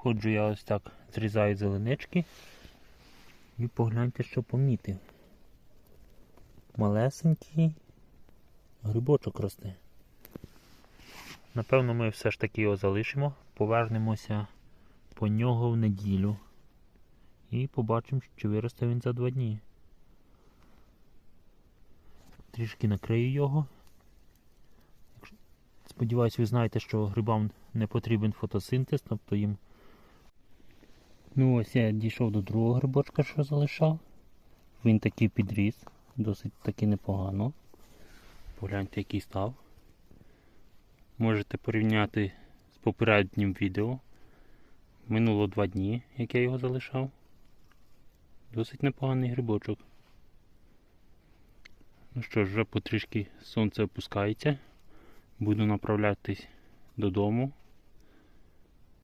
Ходжу я ось так, зрізаю зеленички. І погляньте, що помітив. Малесенький грибочок росте. Напевно, ми все ж таки його залишимо, повернемося по нього в неділю. І побачимо, чи виросте він за два дні. Трішки накрию його. Сподіваюсь, ви знаєте, що грибам не потрібен фотосинтез, тобто їм. Ну ось я дійшов до другого грибочка, що залишав. Він такий підріс, досить таки непогано. Погляньте, який став. Можете порівняти з попереднім відео. Минуло два дні, як я його залишав. Досить непоганий грибочок. Ну що ж, вже потрішки сонце опускається. Буду направлятись додому.